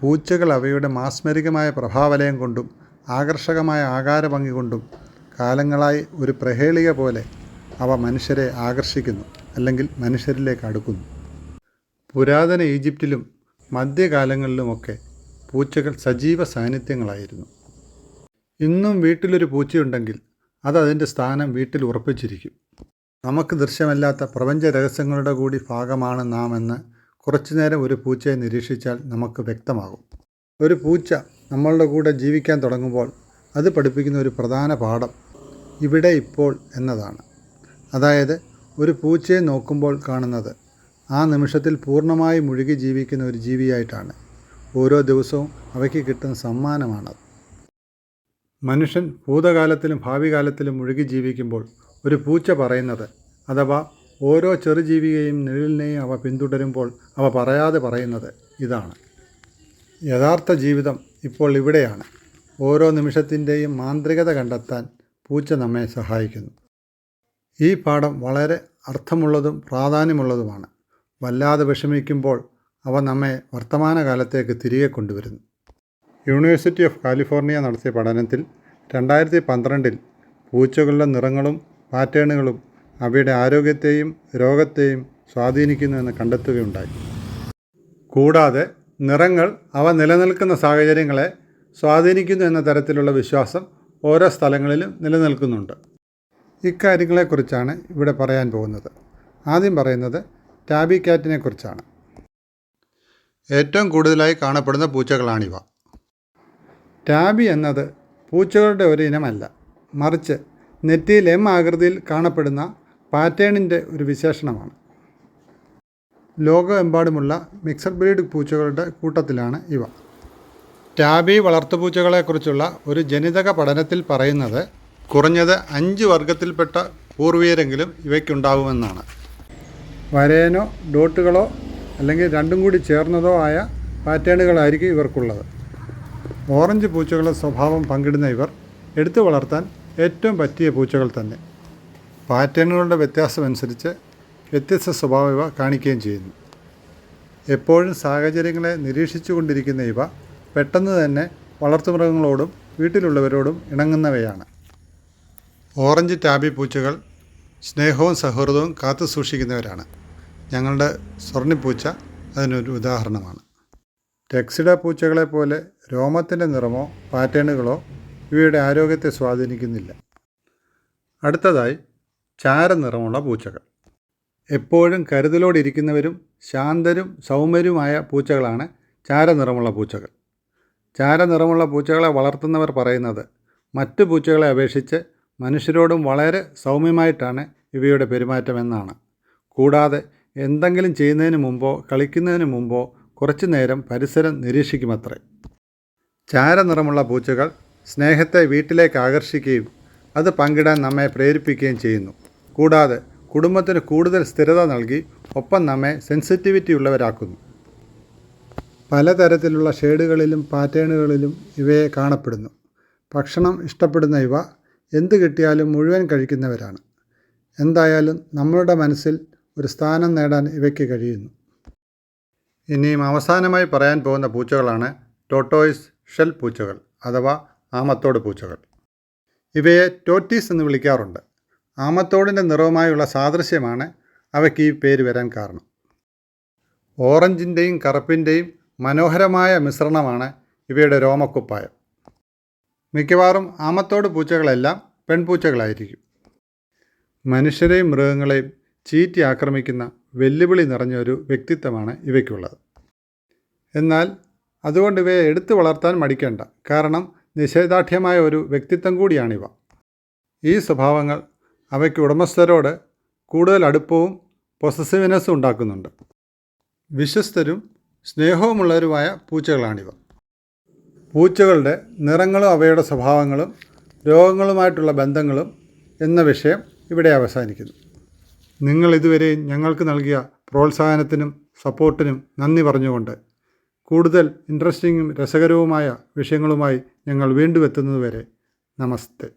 പൂച്ചകൾ അവയുടെ മാസ്മരികമായ പ്രഭാവലയം കൊണ്ടും ആകർഷകമായ ആകാരഭംഗി കൊണ്ടും കാലങ്ങളായി ഒരു പ്രഹേളിക പോലെ അവ മനുഷ്യരെ ആകർഷിക്കുന്നു അല്ലെങ്കിൽ മനുഷ്യരിലേക്ക് അടുക്കുന്നു. പുരാതന ഈജിപ്തിലും മധ്യകാലങ്ങളിലുമൊക്കെ പൂച്ചകൾ സജീവ സാന്നിധ്യങ്ങളായിരുന്നു. ഇന്നും വീട്ടിലൊരു പൂച്ചയുണ്ടെങ്കിൽ അത് അതിന്റെ സ്ഥാനം വീട്ടിൽ ഉറപ്പിച്ചിരിക്കും. നമുക്ക് ദൃശ്യമല്ലാത്ത പ്രപഞ്ച രഹസ്യങ്ങളുടെ കൂടി ഭാഗമാണ് നാം എന്ന് കുറച്ചുനേരം ഒരു പൂച്ചയെ നിരീക്ഷിച്ചാൽ നമുക്ക് വ്യക്തമാകും. ഒരു പൂച്ച നമ്മളുടെ കൂടെ ജീവിക്കാൻ തുടങ്ങുമ്പോൾ അത് പഠിപ്പിക്കുന്ന ഒരു പ്രധാന പാഠം ഇവിടെ ഇപ്പോൾ എന്നതാണ്. അതായത് ഒരു പൂച്ചയെ നോക്കുമ്പോൾ കാണുന്നത് ആ നിമിഷത്തിൽ പൂർണമായി മുഴുകി ജീവിക്കുന്ന ഒരു ജീവിയായിട്ടാണ്. ഓരോ ദിവസവും അവയ്ക്ക് കിട്ടുന്ന സമ്മാനമാണത് മനുഷ്യൻ ഭൂതകാലത്തിലും ഭാവി കാലത്തിലും മുഴുകി ജീവിക്കുമ്പോൾ ഒരു പൂച്ച പറയുന്നത് അഥവാ ഓരോ ചെറുജീവിയെയും നിഴലിനെയും അവ പിന്തുടരുമ്പോൾ അവ പറയാതെ പറയുന്നത് ഇതാണ്. യഥാർത്ഥ ജീവിതം ഇപ്പോൾ ഇവിടെയാണ്. ഓരോ നിമിഷത്തിന്റെയും മാന്ത്രികത കണ്ടെത്താൻ പൂച്ച നമ്മെ സഹായിക്കുന്നു. ഈ പാഠം വളരെ അർത്ഥമുള്ളതും പ്രാധാന്യമുള്ളതുമാണ്. വല്ലാതെ വിഷമിക്കുമ്പോൾ അവ നമ്മെ വർത്തമാനകാലത്തേക്ക് തിരികെ കൊണ്ടുവരുന്നു. യൂണിവേഴ്സിറ്റി ഓഫ് കാലിഫോർണിയ നടത്തിയ പഠനത്തിൽ രണ്ടായിരത്തി പന്ത്രണ്ടിൽ പൂച്ചകളുടെ നിറങ്ങളും പാറ്റേണുകളും അവയുടെ ആരോഗ്യത്തെയും രോഗത്തെയും സ്വാധീനിക്കുന്നുവെന്ന് കണ്ടെത്തുകയുണ്ടായി. കൂടാതെ നിറങ്ങൾ അവ നിലനിൽക്കുന്ന സാഹചര്യങ്ങളെ സ്വാധീനിക്കുന്നു എന്ന തരത്തിലുള്ള വിശ്വാസം ഓരോ സ്ഥലങ്ങളിലും നിലനിൽക്കുന്നുണ്ട്. ഇക്കാര്യങ്ങളെക്കുറിച്ചാണ് ഇവിടെ പറയാൻ പോകുന്നത്. ആദ്യം പറയുന്നത് ടാബി ക്യാറ്റിനെ കുറിച്ചാണ്. ഏറ്റവും കൂടുതലായി കാണപ്പെടുന്ന പൂച്ചകളാണിവ. ടാബി എന്നത് പൂച്ചകളുടെ ഒരു ഇനമല്ല. മറിച്ച് നെറ്റിയിൽ എം ആകൃതിയിൽ കാണപ്പെടുന്ന പാറ്റേണിന്റെ ഒരു വിശേഷണമാണ്. ലോകമെമ്പാടുമുള്ള മിക്സഡ് ബ്രീഡ് പൂച്ചകളുടെ കൂട്ടത്തിലാണ് ഇവ. ടാബി വളർത്തുപൂച്ചകളെക്കുറിച്ചുള്ള ഒരു ജനിതക പഠനത്തിൽ പറയുന്നത് കുറഞ്ഞത് അഞ്ച് വർഗത്തിൽപ്പെട്ട പൂർവീയരെങ്കിലും ഇവയ്ക്കുണ്ടാവുമെന്നാണ്. വരേനോ ഡോട്ടുകളോ അല്ലെങ്കിൽ രണ്ടും കൂടി ചേർന്നതോ ആയ പാറ്റേണുകളായിരിക്കും ഇവർക്കുള്ളത്. ഓറഞ്ച് പൂച്ചകളുടെ സ്വഭാവം പങ്കിടുന്ന ഇവർ എടുത്തു വളർത്താൻ ഏറ്റവും പറ്റിയ പൂച്ചകൾ തന്നെ. പാറ്റേണുകളുടെ വ്യത്യാസമനുസരിച്ച് വ്യത്യസ്ത സ്വഭാവം ഇവ കാണിക്കുകയും ചെയ്യുന്നു. എപ്പോഴും സാഹചര്യങ്ങളെ നിരീക്ഷിച്ചു കൊണ്ടിരിക്കുന്ന ഇവ പെട്ടെന്ന് തന്നെ വളർത്തുമൃഗങ്ങളോടും വീട്ടിലുള്ളവരോടും ഇണങ്ങുന്നവയാണ്. ഓറഞ്ച് ടാബി പൂച്ചകൾ സ്നേഹവും സൗഹൃദവും കാത്തു സൂക്ഷിക്കുന്നവരാണ്. ഞങ്ങളുടെ സ്വർണിപ്പൂച്ച അതിനൊരു ഉദാഹരണമാണ്. ടെക്സിഡ പൂച്ചകളെ പോലെ രോമത്തിന്റെ നിറമോ പാറ്റേണുകളോ ഇവയുടെ ആരോഗ്യത്തെ സ്വാധീനിക്കുന്നില്ല. അടുത്തതായി ചാരനിറമുള്ള പൂച്ചകൾ. എപ്പോഴും കരുതലോടിരിക്കുന്നവരും ശാന്തരും സൗമ്യരുമായ പൂച്ചകളാണ് ചാരനിറമുള്ള പൂച്ചകൾ. ചാരനിറമുള്ള പൂച്ചകളെ വളർത്തുന്നവർ പറയുന്നത് മറ്റു പൂച്ചകളെ അപേക്ഷിച്ച് മനുഷ്യരോടും വളരെ സൗമ്യമായിട്ടാണ് ഇവയുടെ പെരുമാറ്റമെന്നാണ്. കൂടാതെ എന്തെങ്കിലും ചെയ്യുന്നതിന് മുമ്പോ കളിക്കുന്നതിന് മുമ്പോ കുറച്ചു നേരം പരിസരം നിരീക്ഷിക്കുമത്രേ. ചാരനിറമുള്ള പൂച്ചകൾ സ്നേഹത്തെ വീട്ടിലേക്ക് ആകർഷിക്കുകയും അത് പങ്കിടാൻ നമ്മെ പ്രേരിപ്പിക്കുകയും ചെയ്യുന്നു. കൂടാതെ കുടുംബത്തിന് കൂടുതൽ സ്ഥിരത നൽകി ഒപ്പം നമ്മെ സെൻസിറ്റിവിറ്റി ഉള്ളവരാക്കുന്നു. പലതരത്തിലുള്ള ഷെയ്ഡുകളിലും പാറ്റേണുകളിലും ഇവയെ കാണപ്പെടുന്നു. ഭക്ഷണം ഇഷ്ടപ്പെടുന്ന ഇവ എന്ത് കിട്ടിയാലും മുഴുവൻ കഴിക്കുന്നവരാണ്. എന്തായാലും നമ്മളുടെ മനസ്സിൽ ഒരു സ്ഥാനം നേടാൻ ഇവയ്ക്ക് കഴിയുന്നു. ഇനിയും അവസാനമായി പറയാൻ പോകുന്ന പൂച്ചകളാണ് ടോട്ടോയിസ് ഷെൽ പൂച്ചകൾ അഥവാ ആമത്തോട് പൂച്ചകൾ. ഇവയെ ടോറ്റീസ് എന്ന് വിളിക്കാറുണ്ട്. ആമത്തോടിന്റെ നിറവുമായുള്ള സാദൃശ്യമാണ് അവയ്ക്ക് ഈ പേര് വരാൻ കാരണം. ഓറഞ്ചിന്റെയും കറുപ്പിന്റെയും മനോഹരമായ മിശ്രണമാണ് ഇവയുടെ രോമക്കുപ്പായം. മിക്കവാറും ആമത്തോട് പൂച്ചകളെല്ലാം പെൺപൂച്ചകളായിരിക്കും. മനുഷ്യരെയും മൃഗങ്ങളെയും ചീറ്റി ആക്രമിക്കുന്ന വെല്ലുവിളി നിറഞ്ഞ ഒരു വ്യക്തിത്വമാണ് ഇവയ്ക്കുള്ളത്. എന്നാൽ അതുകൊണ്ട് ഇവയെ എടുത്തു വളർത്താൻ മടിക്കേണ്ട കാരണം നിഷേധാഠ്യമായ ഒരു വ്യക്തിത്വം കൂടിയാണിവ. ഈ സ്വഭാവങ്ങൾ അവയ്ക്ക് ഉടമസ്ഥരോട് കൂടുതൽ അടുപ്പവും പൊസസീവ്നെസ്സും ഉണ്ടാക്കുന്നുണ്ട്. വിശ്വസ്തരും സ്നേഹവുമുള്ളവരുമായ പൂച്ചകളാണിവ. പൂച്ചകളുടെ നിറങ്ങളും അവയുടെ സ്വഭാവങ്ങളും രോഗങ്ങളുമായിട്ടുള്ള ബന്ധങ്ങളും എന്ന വിഷയം ഇവിടെ അവസാനിക്കുന്നു. നിങ്ങൾ ഇതുവരെ ഞങ്ങൾക്ക് നൽകിയ പ്രോത്സാഹനത്തിനും സപ്പോർട്ടിനും നന്ദി പറഞ്ഞുകൊണ്ട് കൂടുതൽ ഇൻട്രസ്റ്റിങ്ങും രസകരവുമായ വിഷയങ്ങളുമായി ഞങ്ങൾ വീണ്ടും എത്തുന്നതുവരെ നമസ്തേ.